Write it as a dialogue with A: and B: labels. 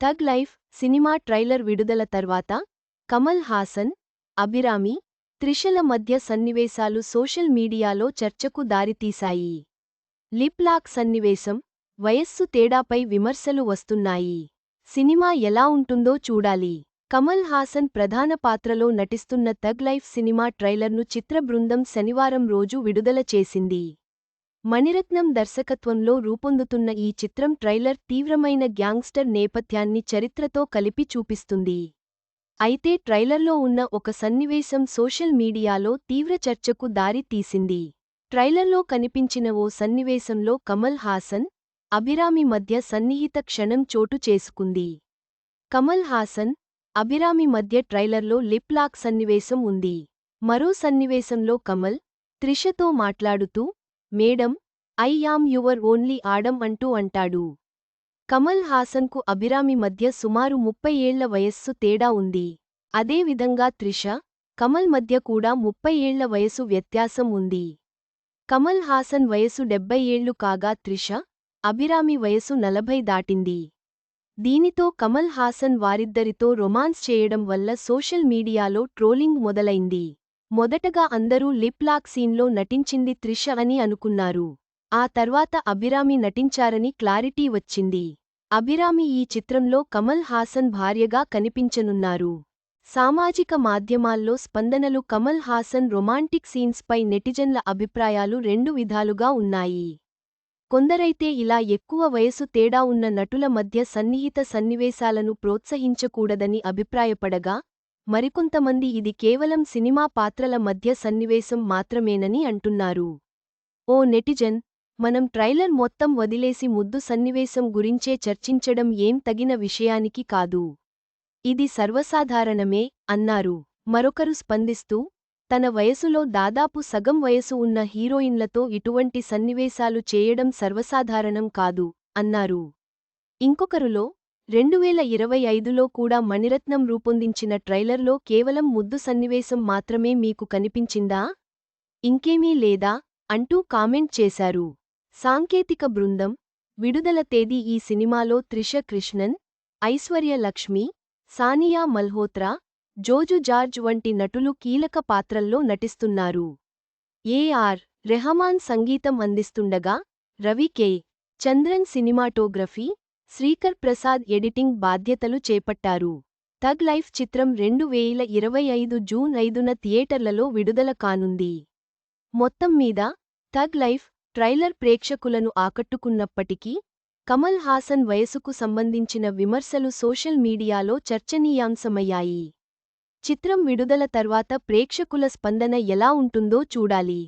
A: Tug Life cinema trailer విడుదల తర్వాత కమల్ హాసన్ అభిరామి త్రిషల మధ్య సన్నివేశాలు సోషల్ మీడియాలో చర్చకు దారితీశాయి. లిప్ లాక్ సన్నివేశం వయస్సు తేడాపై విమర్శలు వస్తున్నాయి. సినిమా ఎలా ఉంటుందో చూడాలి. కమల్ హాసన్ ప్రధాన పాత్రలో నటిస్తున్న థగ్ లైఫ్ సినిమా ట్రైలర్ను చిత్ర బృందం శనివారం రోజు విడుదల చేసింది. మణిరత్నం దర్శకత్వంలో రూపొందుతున్న ఈ చిత్రం ట్రైలర్ తీవ్రమైన గ్యాంగ్స్టర్ నేపథ్యాన్ని చరిత్రతో కలిపి చూపిస్తుంది. అయితే ట్రైలర్లో ఉన్న ఒక సన్నివేశం సోషల్ మీడియాలో తీవ్ర చర్చకు దారి తీసింది. ట్రైలర్లో కనిపించిన ఓ సన్నివేశంలో కమల్ హాసన్ అభిరామి మధ్య సన్నిహిత క్షణం చోటు చేసుకుంది. కమల్ హాసన్ అభిరామి మధ్య ట్రైలర్లో లిప్ లాక్ సన్నివేశం ఉంది. మరో సన్నివేశంలో కమల్ త్రిషతో మాట్లాడుతూ madam I am your only Adam అంటూ అంటాడు. కమల్ హాసన్కు అభిరామి మధ్య సుమారు ముప్పై ఏళ్ళ వయస్సు తేడా ఉంది. అదేవిధంగా త్రిష కమల్ మధ్య కూడా ముప్పై ఏళ్ళ వయసు వ్యత్యాసం ఉంది. కమల్ హాసన్ వయసు డెబ్బై ఏళ్ళు కాగా త్రిష అభిరామి వయసు నలభై దాటింది. దీనితో కమల్ హాసన్ వారిద్దరితో రొమాన్స్ చేయడం వల్ల సోషల్ మీడియాలో ట్రోలింగ్ మొదలైంది. మొదటగా అందరూ లిప్ లాక్ సీన్లో నటించింది త్రిష అని అనుకున్నారు. ఆ తర్వాత అభిరామి నటించారని క్లారిటీ వచ్చింది. అభిరామి ఈ చిత్రంలో కమల్ హాసన్ భార్యగా కనిపించనున్నారు. సామాజిక మాధ్యమాల్లో స్పందనలు కమల్ హాసన్ రొమాంటిక్ సీన్స్పై నెటిజన్ల అభిప్రాయాలు రెండు విధాలుగా ఉన్నాయి. కొందరైతే ఇలా ఎక్కువ వయసు తేడా ఉన్న నటుల మధ్య సన్నిహిత సన్నివేశాలను ప్రోత్సహించకూడదని అభిప్రాయపడగా మరికొంతమంది ఇది కేవలం సినిమా పాత్రల మధ్య సన్నివేశం మాత్రమేనని అంటున్నారు. ఓ నెటిజన్ మనం ట్రైలర్ మొత్తం వదిలేసి ముద్దు సన్నివేశం గురించే చర్చించడం ఏం తగిన విషయానికి కాదు. ఇది సర్వసాధారణమే అన్నారు. మరొకరు స్పందిస్తూ తన వయసులో దాదాపు సగం వయసు ఉన్న హీరోయిన్లతో ఇటువంటి సన్నివేశాలు చేయడం సర్వసాధారణం కాదు అన్నారు. ఇంకొకరులో రెండువేల ఇరవై ఐదులో కూడా మణిరత్నం రూపొందించిన ట్రైలర్లో కేవలం ముద్దు సన్నివేశం మాత్రమే మీకు కనిపించిందా? ఇంకేమీ లేదా? అంటూ కామెంట్ చేశారు. సాంకేతిక బృందం విడుదల తేదీ ఈ సినిమాలో త్రిష కృష్ణన్ ఐశ్వర్య లక్ష్మి సానియా మల్హోత్రా జోజు జార్జ్ వంటి నటులు కీలక పాత్రల్లో నటిస్తున్నారు. ఏఆర్ రెహమాన్ సంగీతం అందిస్తుండగా Ravi K. Chandran cinematography Srikar Prasad editing బాధ్యతలు చేపట్టారు. తగ్ లైఫ్ చిత్రం రెండు వేల ఇరవై ఐదు జూన్ ఐదున థియేటర్లలో విడుదల కానుంది. మొత్తం మీద తగ్ లైఫ్ ట్రైలర్ ప్రేక్షకులను ఆకట్టుకున్నప్పటికీ కమల్ హాసన్ వయసుకు సంబంధించిన విమర్శలు సోషల్ మీడియాలో చర్చనీయాంశమయ్యాయి. చిత్రం విడుదల తర్వాత ప్రేక్షకుల స్పందన ఎలా ఉంటుందో చూడాలి.